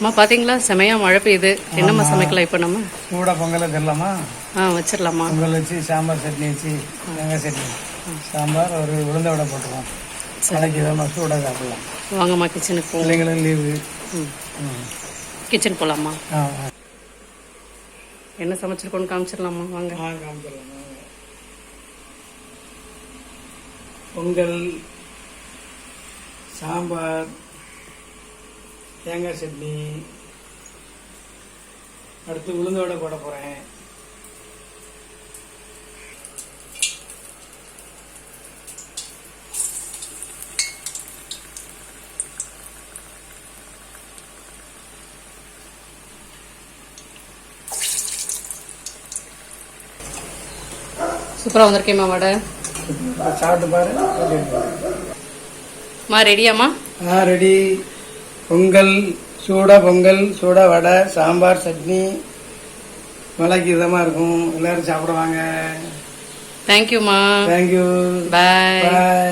அம்மா பாத்தீங்களா? செமையா மழை பெய்யுது. என்னம்மா சமைக்கலாம் இப்போ நம்ம? சூடாக பொங்கல் வச்சிடலாமா ஆ வச்சிடலாமா பொங்கல் வச்சு சாம்பார் சட்னி வச்சு தேங்காய் சட்னி. சாம்பார் ஒரு உளுந்த வடை போட்டுருவோம். நாளைக்கு இதெல்லாம் சூடாக சாப்பிடலாம். வாங்கம்மா கிச்சனுக்கு பிள்ளைங்களும் லீவு ம். கிச்சன் போலாமா? ஆ என்ன சமைச்சிருக்கோன்னு காமிச்சிடலாமா வாங்க. காமிச்சிடலாம். பொங்கல் சாம்பார் தேங்காய் சட்னி அடுத்து உளுந்த வடை போட போகிறேன் சூப்பரா வந்திருக்கேம்மா வடை. சாப்பிட்டு பாரு. மா ரெடியாம்மா ஆ ரெடி பொங்கல் சூடா பொங்கல் சூடா வடை சாம்பார் சட்னி மழைக்கு இதமாக இருக்கும். எல்லாரும் சாப்பிடுவாங்க. தேங்க்யூம்மா தேங்க்யூ பாய் பாய்